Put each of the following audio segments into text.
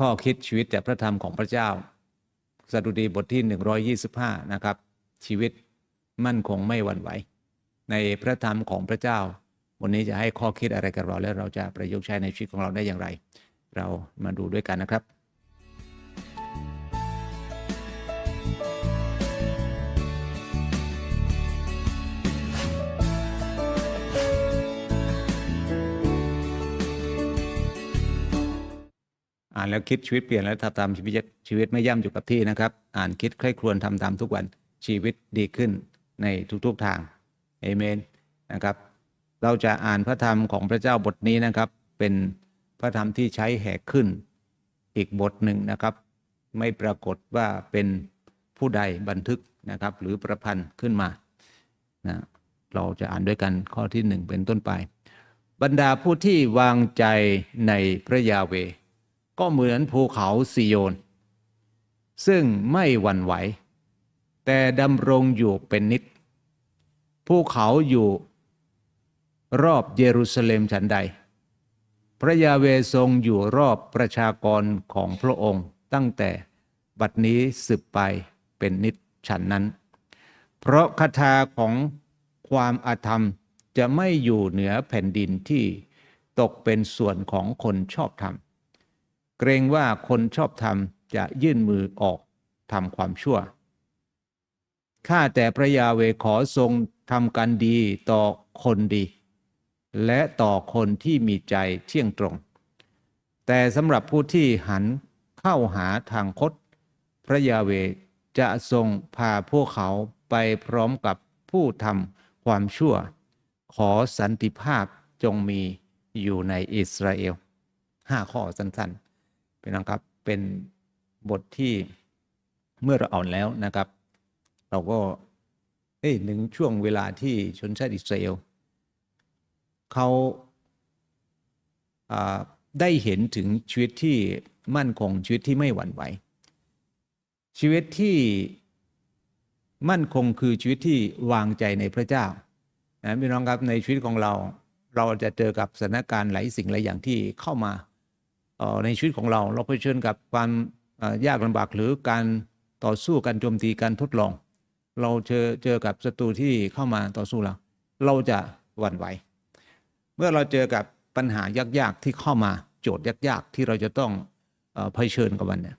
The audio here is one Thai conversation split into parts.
ข้อคิดชีวิตจากพระธรรมของพระเจ้าสดุดีบทที่ 125 นะครับ ชีวิตมั่นคงไม่หวั่นไหว ในพระธรรมของพระเจ้า วันนี้จะให้ข้อคิดอะไรกับเราและเราจะประยุกต์ใช้ในชีวิตของเราได้อย่างไร เรามาดูด้วยกันนะครับ อ่านแล้วคิดชีวิตเปลี่ยนแล้วทำตามชีวิตชีวิตไม่ย่ำอยู่กับที่นะครับ อ่านคิดใคร่ครวญทำตามทุกวันชีวิตดีขึ้นในทุกๆทางเอเมนนะครับ เราจะอ่านพระธรรมของพระเจ้าบทนี้นะครับ เป็นพระธรรมที่ใช้แหกขึ้นอีกบทหนึ่งนะครับ ไม่ปรากฏว่าเป็นผู้ใดบันทึกนะครับ หรือประพันธ์ขึ้นมานะเราจะอ่านด้วยกันข้อที่หนึ่งเป็นต้นไป บรรดาผู้ที่วางใจในพระยาเว ก็เหมือนภูเขาซิโยน ซึ่งไม่หวั่นไหว แต่ดำรงอยู่เป็นนิด ภูเขาอยู่ รอบเยรูซาเล็มฉันใด พระยาเวทรงอยู่รอบประชากรของพระองค์ตั้งแต่บัดนี้สืบไปเป็นนิดฉันนั้น เพราะคาถาของความอาธรรมจะไม่อยู่เหนือแผ่นดินที่ตกเป็นส่วนของคนชอบธรรม เกรงว่าคนชอบธรรมจะยื่นมือออกทำความชั่ว ข้าแต่พระยาเวขอทรงทำการดีต่อคนดี และต่อคนที่มีใจเที่ยงตรง แต่สำหรับผู้ที่หันเข้าหาทางคดพระยาเวจะทรงพาพวกเขาไปพร้อมกับผู้ทำความชั่ว ขอสันติภาพจงมีอยู่ในอิสราเอลห้าข้อสั้นๆ เป็นนะครับ เป็นบทที่เมื่อเราอ่านแล้วนะครับ เราก็เอ้ยหนึ่งช่วงเวลาที่ชนชาติอิสราเอลเขาาได้เห็นถึงชีวิตที่มั่นคงชีวิตที่ไม่หวั่นไหว ชีวิตที่มั่นคงคือชีวิตที่วางใจในพระเจ้านะพี่น้องครับในชีวิตของเรา เราจะเจอกับสถานการณ์หลายสิ่งหลายอย่างที่เข้ามา ในชีวิตของเรา เราเผชิญกับความยากลำบากหรือการต่อสู้การโจมตีการทดลอง เราเจอเจอกับศัตรูที่เข้ามาต่อสู้เรา เราจะหวั่นไหว เมื่อเราเจอกับปัญหายากๆที่เข้ามาโจทย์ยากๆ ที่เราจะต้องเอ่อเผชิญกับมันเนี่ย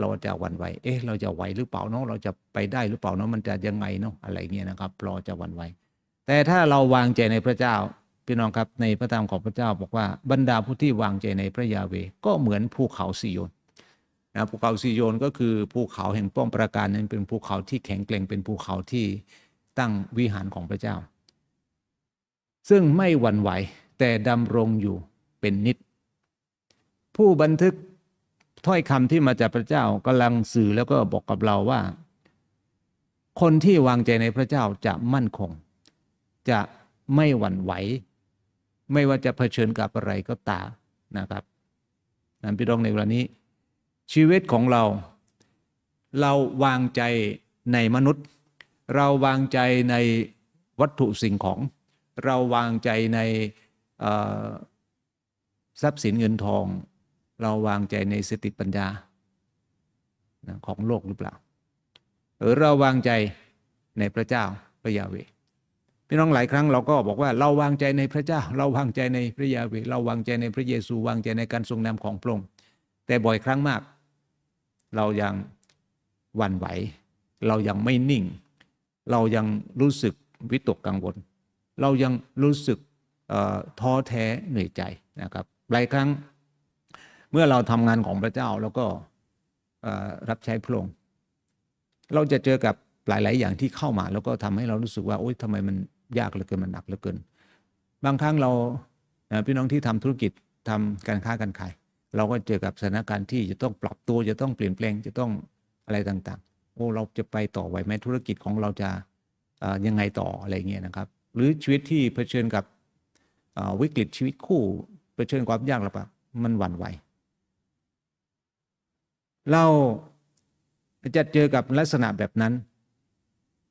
เราจะหวั่นไหว เอ๊ะ เราจะไหวหรือเปล่าเนาะ เราจะไปได้หรือเปล่าเนาะ มันจะยังไงเนาะ อะไรเงี้ยนะครับ เราจะหวั่นไหว แต่ถ้าเราวางใจในพระเจ้า พี่น้องครับในพระธรรมของพระเจ้าบอกว่าบรรดาผู้ที่วางใจในพระยาเวก็เหมือนภูเขาซิโยนนะภูเขาซิโยนก็คือภูเขาแห่งป้อมปราการนั้นเป็นภูเขาที่แข็งแกร่งเป็นภูเขาที่ตั้งวิหารของพระเจ้า ซึ่งไม่หวั่นไหวแต่ดำรงอยู่เป็นนิด ผู้บันทึกถ้อยคำที่มาจากพระเจ้ากำลังสื่อแล้วก็บอกกับเราว่า คนที่วางใจในพระเจ้าจะมั่นคง จะไม่หวั่นไหว ไม่ว่าจะเผชิญกับอะไรก็ตามนะครับนั้นพี่น้องในเวลานี้ ชีวิตของเรา เราวางใจในมนุษย์ เราวางใจในวัตถุสิ่งของ เราวางใจในทรัพย์สินเงินทอง เราวางใจในสติปัญญาของโลกหรือเปล่าหรือเราวางใจในพระเจ้าพระยาเว พี่น้องหลายครั้งเราก็บอกว่าเราวางใจในพระเจ้า เราวางใจในพระยาเวเราวางใจในพระเยซู วางใจในการทรงนำของพระองค์แต่บ่อยครั้งมาก เรายังหวั่นไหว เรายังไม่นิ่ง เรายังรู้สึกวิตกกังวล เรายังรู้สึกท้อแท้เหนื่อยใจนะครับหลายครั้งเมื่อเราทำงานของพระเจ้าแล้วก็รับใช้พระองค์เราจะเจอกับหลาย ๆ อย่างที่เข้ามา แล้วก็ทำให้เรารู้สึกว่าโอ๊ยทำไมมัน ยากเหลือเกินมันหนักเหลือเกิน บางครั้งเราพี่น้องที่ทำธุรกิจทำการค้าการขาย เราก็เจอกับสถานการณ์ที่จะต้องปรับตัวจะต้องเปลี่ยนแปลงจะต้องอะไรต่างๆ โอ้เราจะไปต่อไหวไหมธุรกิจของเราจะยังไงต่ออะไรเงี้ยนะครับ หรือชีวิตที่เผชิญกับวิกฤตชีวิตคู่เผชิญความยากลำบากมันหวั่นไหวเราจะเจอกับลักษณะแบบนั้น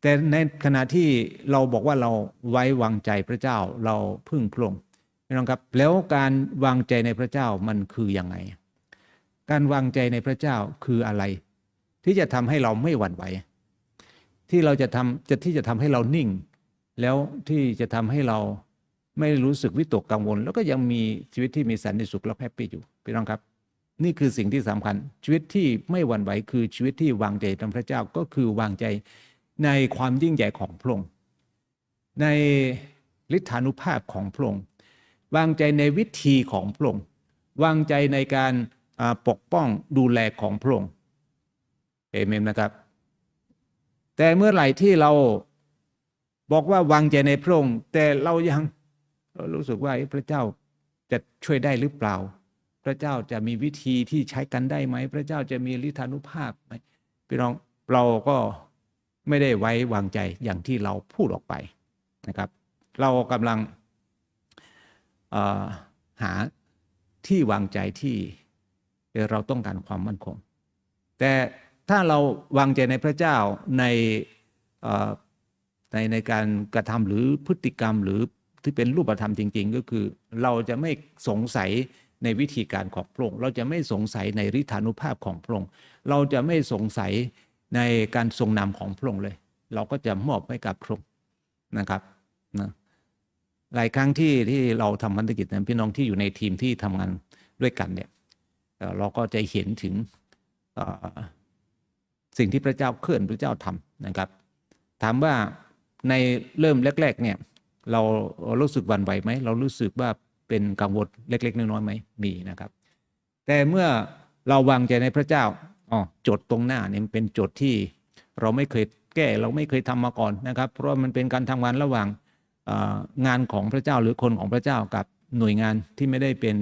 แต่ในขณะที่เราบอกว่าเราไว้วางใจพระเจ้าเราพึ่งพระองค์พี่น้องครับ แล้วการวางใจในพระเจ้ามันคือยังไง การวางใจในพระเจ้าคืออะไร ที่จะทำให้เราไม่หวั่นไหวที่เราจะทำจะที่จะทำให้เรานิ่ง แล้วที่จะทำให้เราไม่รู้สึกวิตกกังวล แล้วก็ยังมีชีวิตที่มีสันติสุขและแฮปปี้อยู่พี่น้องครับ นี่คือสิ่งที่สำคัญ ชีวิตที่ไม่หวั่นไหวคือชีวิตที่วางใจในพระเจ้าก็คือวางใจ ในความยิ่งใหญ่ของพระองค์ในฤทธานุภาพของพระองค์วางใจในวิธีของพระองค์วางใจในการปกป้องดูแลของพระองค์เอเมนนะครับ แต่เมื่อไหร่ที่เราบอกว่าวางใจในพระองค์แต่เรายังรู้สึกว่าพระเจ้าจะช่วยได้หรือเปล่า พระเจ้าจะมีวิธีที่ใช้กันได้ไหม พระเจ้าจะมีฤทธานุภาพไหมพี่น้องเราก็ ไม่ได้ไว้วางใจอย่างที่เราพูดออกไปนะครับ เรากำลังหาที่วางใจที่เราต้องการความมั่นคง แต่ถ้าเราวางใจในพระเจ้าในในในการกระทำหรือพฤติกรรมหรือที่เป็นรูปธรรมจริง ๆ ก็คือ เราจะไม่สงสัยในวิธีการของพระองค์เราจะไม่สงสัยในฤทธานุภาพของพระองค์เราจะไม่สงสัย ในการทรงนำของพระองค์เลย เราก็จะมอบให้กับพระองค์นะครับนะหลายครั้งที่ที่เราทำพันธกิจนะพี่น้องที่อยู่ในทีมที่ทำงานด้วยกันเนี่ยเราก็จะเห็นถึงสิ่งที่พระเจ้าเคลื่อนพระเจ้าทำนะครับ ถามว่าในเริ่มแรก ๆ เนี่ย เรารู้สึกวันไหวไหมเรารู้สึกว่าเป็นกังวลเล็ก ๆ น้อยๆไหมมีนะครับ แต่เมื่อเราวางใจในพระเจ้า อ๋อโจทย์ตรงหน้าเนี่ยเป็นโจทย์ที่เราไม่เคยแก้เราไม่เคยทำมาก่อนนะครับ เพราะมันเป็นการทำงานระหว่างงานของพระเจ้าหรือคนของพระเจ้ากับหน่วยงานที่ไม่ได้เป็น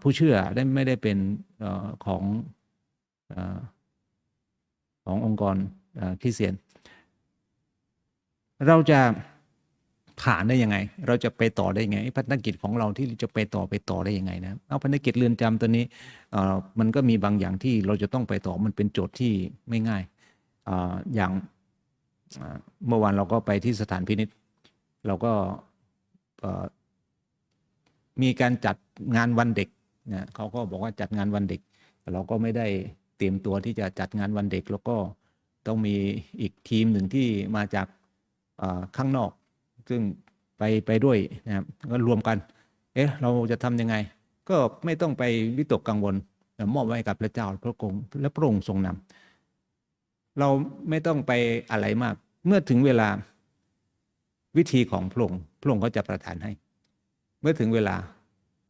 ผู้เชื่อได้ไม่ได้เป็นอของอขององค์กรคริสเตียน เราจะ ผ่านได้ยังไง เราจะไปต่อได้ยังไงพัฒนกิจของเราที่จะไปต่อไปต่อได้ยังไงนะเอาพัฒนกิจเรือนจำตัวนี้มันก็มีบางอย่างที่เราจะต้องไปต่อมันเป็นโจทย์ที่ไม่ง่ายออย่างเมื่อวานเราก็ไปที่สถานพินิษเราก็มีการจัดงานวันเด็กนะเขาก็บอกว่าจัดงานวันเด็ก เราก็ไม่ได้เตรียมตัวที่จะจัดงานวันเด็ก แล้วก็ต้องมีอีกทีมหนึ่งที่มาจากข้างนอก ซึ่งไปไปด้วยนะครับก็รวมกัน เอ๊ะเราจะทำยังไง ก็ไม่ต้องไปวิตกกังวลมอบไว้กับพระเจ้าพระองค์และพระองค์ทรงนำเราไม่ต้องไปอะไรมาก เมื่อถึงเวลาวิธีของพระองค์พระองค์ก็จะประทานให้ เมื่อถึงเวลา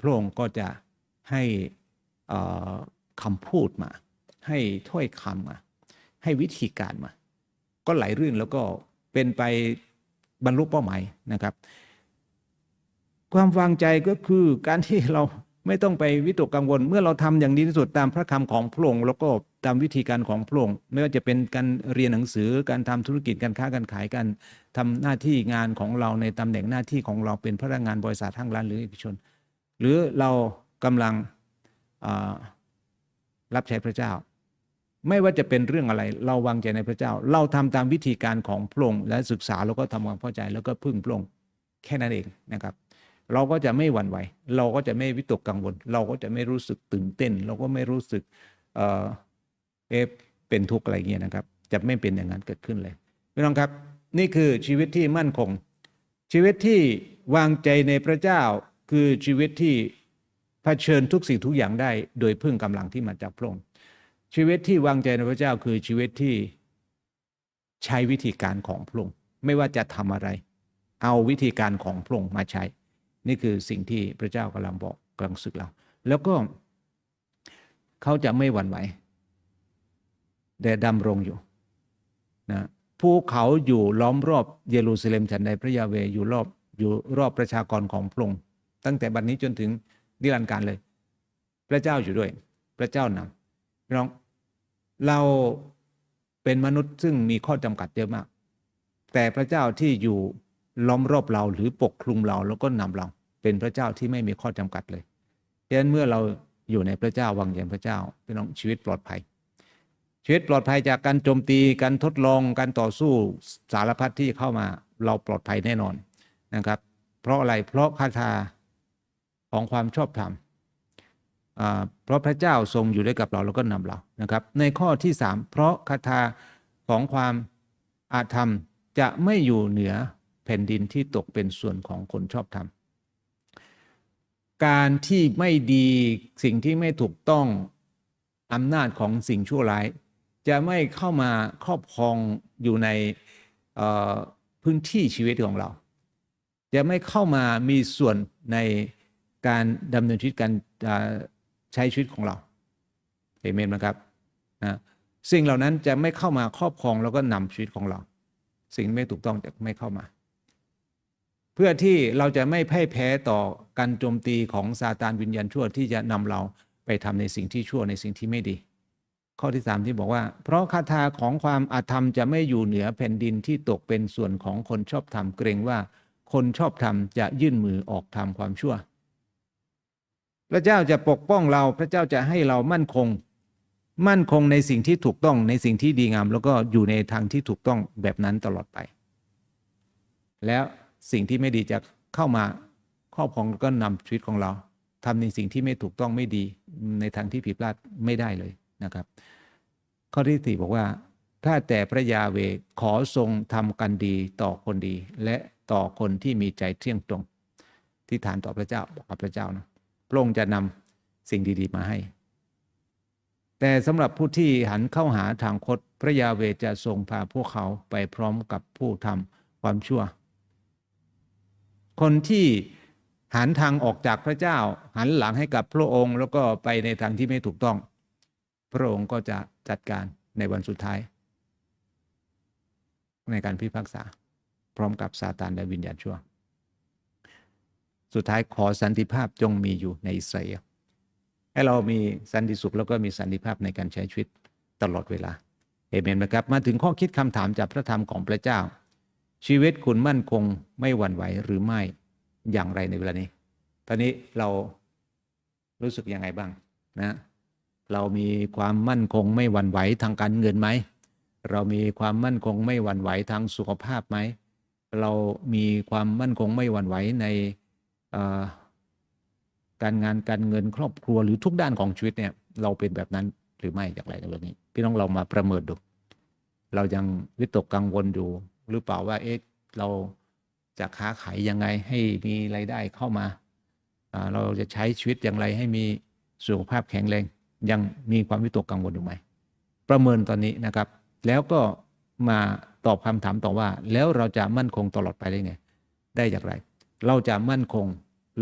พระองค์ก็จะให้เอ่อคำพูดมา ให้ถ้อยคำมา ให้วิธีการมา ก็ไหลรื่นแล้วก็เป็นไป บรรลุเป้าหมายนะครับ ความวางใจก็คือการที่เราไม่ต้องไปวิตกกังวล เมื่อเราทำอย่างดีที่สุดตามพระคำของพระองค์แล้วก็ตามวิธีการของพระองค์ไม่ว่าจะเป็นการเรียนหนังสือการทำธุรกิจการค้าการขายการทำหน้าที่งานของเราในตำแหน่งหน้าที่ของเราเป็นพนักงานบริษัทห้างร้านหรือเอกชน หรือเรากำลังรับใช้พระเจ้า ไม่ว่าจะเป็นเรื่องอะไร เราวางใจในพระเจ้า เราทำตามวิธีการของพระองค์และศึกษาแล้วก็ทำความเข้าใจแล้วก็พึ่งพระองค์แค่นั้นเองนะครับ เราก็จะไม่หวั่นไหว เราก็จะไม่วิตกกังวล เราก็จะไม่รู้สึกตื่นเต้น เราก็ไม่รู้สึกเออเอเป็นทุกข์อะไรเงี้ยนะครับ จะไม่เป็นอย่างนั้นเกิดขึ้นเลยพี่น้องครับนี่คือชีวิตที่มั่นคง ชีวิตที่วางใจในพระเจ้าคือชีวิตที่เผชิญทุกสิ่งทุกอย่างได้ โดยพึ่งกำลังที่มาจากพระองค์ ชีวิตที่วางใจในพระเจ้าคือชีวิตที่ใช้วิธีการของพระองค์ไม่ว่าจะทำอะไร เอาวิธีการของพระองค์มาใช้ นี่คือสิ่งที่พระเจ้ากำลังบอกกำลังสึกเรา แล้วก็เขาจะไม่หวั่นไหวแต่ดำรงอยู่นะภูเขาอยู่ล้อมรอบเยรูซาเล็มฉันใดพระยาเวอยู่รอบอยู่รอบประชากรของพระองค์ตั้งแต่บัดนนี้จนถึงนิรันดร์การเลย พระเจ้าอยู่ด้วย พระเจ้านำ พี่น้องเราเป็นมนุษย์ซึ่งมีข้อจำกัดเยอะมาก แต่พระเจ้าที่อยู่ล้อมรอบเราหรือปกคลุมเราแล้วก็นำเรา เป็นพระเจ้าที่ไม่มีข้อจำกัดเลยดังนั้นเมื่อเราอยู่ในพระเจ้าวางใจพระเจ้าพี่น้องชีวิตปลอดภัย ชีวิตปลอดภัยจากการโจมตีการทดลองการต่อสู้สารพัดที่เข้ามาเราปลอดภัยแน่นอนนะครับ เพราะอะไรเพราะคาถาของความชอบธรรม เพราะพระเจ้าทรงอยู่ด้วยกับเราแล้วก็นำเรานะครับ ในข้อที่ 3 เพราะคาถาของความอาธรรมจะไม่อยู่เหนือแผ่นดินที่ตกเป็นส่วนของคนชอบธรรมการที่ไม่ดีสิ่งที่ไม่ถูกต้องอำนาจของสิ่งชั่วร้าย จะไม่เข้ามาครอบครองอยู่ในพื้นที่ชีวิตของเรา จะไม่เข้ามามีส่วนในการดำเนินชีวิตการ ใช้ชีวิตของเราเอเมนไหมครับนะสิ่งเหล่านั้นจะไม่เข้ามาครอบครองแล้วก็นำชีวิตของเรา สิ่งไม่ถูกต้องจะไม่เข้ามา เพื่อที่เราจะไม่พ่ายแพ้ต่อการโจมตีของซาตานวิญญาณชั่วที่จะนำเราไปทำในสิ่งที่ชั่วในสิ่งที่ไม่ดี ข้อที่สามที่บอกว่า เพราะคาถาของความอาธรรมจะไม่อยู่เหนือแผ่นดินที่ตกเป็นส่วนของคนชอบธรรมเกรงว่า คนชอบธรรมจะยื่นมือออกทำความชั่ว พระเจ้าจะปกป้องเราพระเจ้าจะให้เรามั่นคง มั่นคงในสิ่งที่ถูกต้องในสิ่งที่ดีงาม แล้วก็อยู่ในทางที่ถูกต้องแบบนั้นตลอดไป แล้วสิ่งที่ไม่ดีจะเข้ามาครอบครองก็นำชีวิตของเราทำในสิ่งที่ไม่ถูกต้องไม่ดีในทางที่ผิดพลาดไม่ได้เลยนะครับ ข้อที่สี่บอกว่าถ้าแต่พระยาเวขอทรงทำกันดีต่อคนดี และต่อคนที่มีใจเที่ยงตรงที่ฐานต่อพระเจ้าบอกกับพระเจ้านะ พระองค์จะนำสิ่งดี ๆ มาให้ แต่สำหรับผู้ที่หันเข้าหาทางคดพระยาเวจะทรงพาพวกเขาไปพร้อมกับผู้ทำความชั่ว คนที่หันทางออกจากพระเจ้า หันหลังให้กับพระองค์ แล้วก็ไปในทางที่ไม่ถูกต้อง พระองค์ก็จะจัดการในวันสุดท้าย ในการพิพากษา พร้อมกับซาตานและวิญญาณชั่ว สุดท้ายขอสันติภาพจงมีอยู่ในอิสราเอลให้เรามีสันติสุขแล้วก็มีสันติภาพในการใช้ชีวิตตลอดเวลาเอเมนไหมครับ มาถึงข้อคิดคำถามจากพระธรรมของพระเจ้า ชีวิตคุณมั่นคงไม่หวั่นไหวหรือไม่อย่างไรในเวลานี้ ตอนนี้เรารู้สึกยังไงบ้างนะเรามีความมั่นคงไม่หวั่นไหวทางการเงินไหม เรามีความมั่นคงไม่หวั่นไหวทางสุขภาพไหม เรามีความมั่นคงไม่หวั่นไหวใน การงานการเงินครอบครัวหรือทุกด้านของชีวิตเนี่ยเราเป็นแบบนั้นหรือไม่อย่างไรในเรื่องนี้ พี่น้องเรามาประเมินดู เรายังวิตกกังวลอยู่หรือเปล่าว่าเอ๊ะเราจะค้าขายยังไงให้มีไรายได้เข้ามา เราจะใช้ชีวิตอย่างไรให้มีสุขภาพแข็งแรง ยังมีความวิตกกังวลอยู่ไหม ประเมินตอนนี้นะครับ แล้วก็มาตอบคำถามต่อว่า แล้วเราจะมั่นคงตลอดไปได้ไง ได้อย่างไร เราจะมั่นคง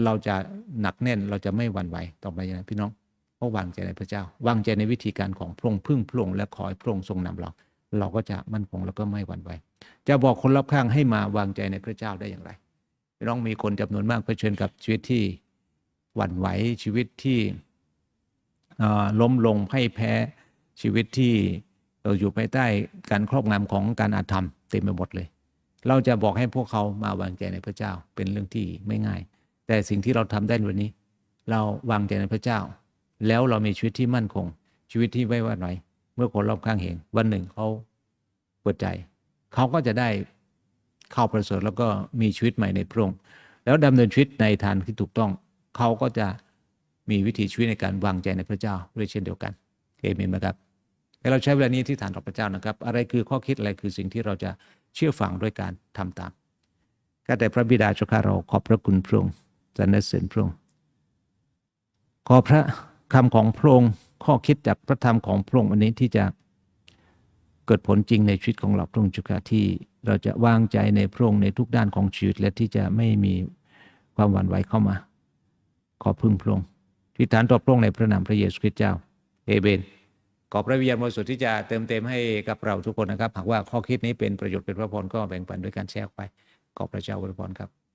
เราจะหนักแน่นเราจะไม่หวั่นไหวต่อไปยังไงพี่น้องเพราะวางใจในพระเจ้า วางใจในวิธีการของพระองค์พึ่งพระองค์และขอให้พระองค์ทรงนำเรา เราก็จะมั่นคงแล้วก็ไม่หวั่นไหวจะบอกคนรอบข้างให้มาวางใจในพระเจ้าได้อย่างไรพี่น้องมีคนจำนวนมากเผชิญกับชีวิตที่หวั่นไหวชีวิตที่ล้มลงพ่ายแพ้ชีวิตที่เราอยู่ภายใต้การครอบงำของการอาธรรมเต็มไปหมดเลย เราจะบอกให้พวกเขามาวางใจในพระเจ้าเป็นเรื่องที่ไม่ง่าย แต่สิ่งที่เราทำได้วันนี้ เราวางใจในพระเจ้า แล้วเรามีชีวิตที่มั่นคง ชีวิตที่ไม่หวั่นไหวเมื่อคนรอบข้างเห็น วันหนึ่งเขาเปิดใจ เขาก็จะได้เข้าประเสริฐแล้วก็มีชีวิตใหม่ในพระองค์แล้วดำเนินชีวิตในทางที่ถูกต้อง เขาก็จะมีวิถีชีวิตในการวางใจในพระเจ้าด้วยเช่นเดียวกันเอเมนไหมครับให้เราใช้เวลานี้ที่ฐานต่อพระเจ้านะครับ อะไรคือข้อคิดอะไรคือสิ่งที่เราจะ เชื่อฟังด้วยการทำตามข้าแต่พระบิดาเจ้าข้าเราขอบพระคุณพระองค์สรรเสริญพระองค์ขอพระคำของพระองค์ข้อคิดจากพระธรรมของพระองค์วันนี้ที่จะเกิดผลจริงในชีวิตของเราพระองค์เจุกาที่เราจะวางใจในพระองค์ในทุกด้านของชีวิตและที่จะไม่มีความหวั่นไหวเข้ามา ขอพึ่งพระองค์ที่ฐานต่อพระองค์ในพระนามพระเยซูคริสต์เจ้าเอเบน ขอพระวิญญาณบริสุทธิ์ที่จะเติมเต็มให้กับเราทุกคนนะครับ หากว่าข้อคิดนี้เป็นประโยชน์เป็นพระพรก็แบ่งปันด้วยการแชร์ออกไป ขอพระเจ้าอวยพรครับ